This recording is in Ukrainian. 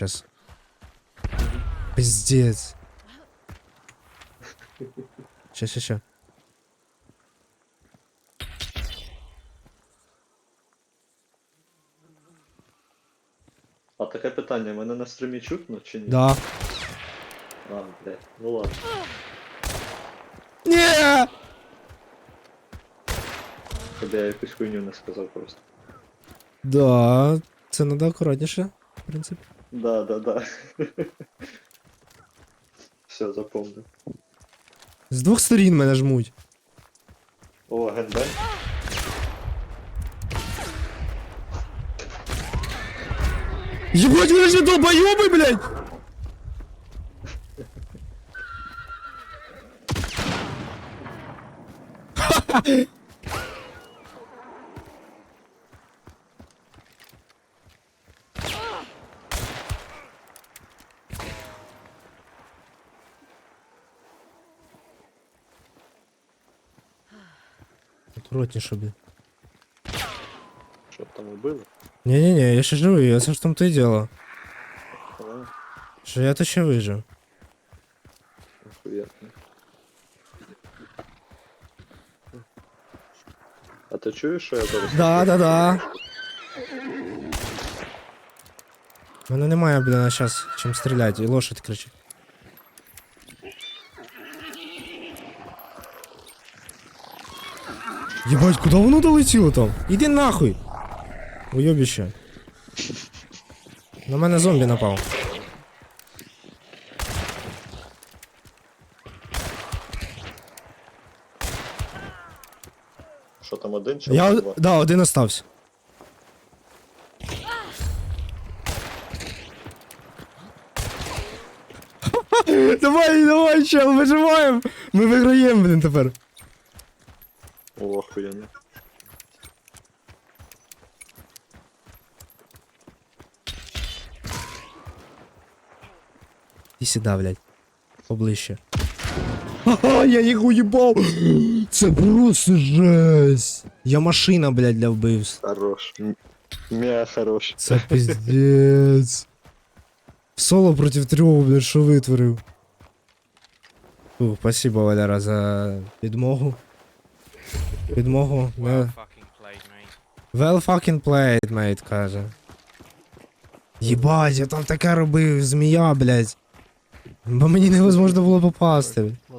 Сейчас. Пиздец. Ща, ща, ща. А таке питання, мене на стрімі чутно чи ні? Да. А, блядь, ну ладно. Не! Щоб я якусь хуйню не сказав просто. Да, це надо акуратніше, в принципі. Да, да, да. Все, запомнив. З двох сторін мене жмуть. О, генбен. Ебать, вы же долбоёбы, блядь! Аккуратніше, блядь. Що там убили? Не-не-не, я ще живий, я це ж в тому то й діло. А, Що я то ще вижив. охуєтно. А ти чуєш, що я зараз? Да, да, да. У мене немає, блін, на час чим стріляти, і лошадь кричить. Єбать, куди воно долетіло там? Іди нахуй! Уйобіще. На мене зомбі напав. Що там один чи Я, два? да, один остався. давай, давай, чел, виживаємо. Ми виграємо, блін, тепер. О, охуєнно. І сюди, блядь. Поближче. Ага, я їх уїбав. Це просто жесть. Я машина, блядь, для вбивств. Хорош. Мя хорош. Це пиздец. Соло проти трьох, блядь, що витворив. Фу, спасибо, Валяра, за підмогу. Підмогу. Well fucking played, mate. Well fucking played, mate, каже. Єбать, я там таке робив, змія, блядь. Бо мені невозможно було попасти.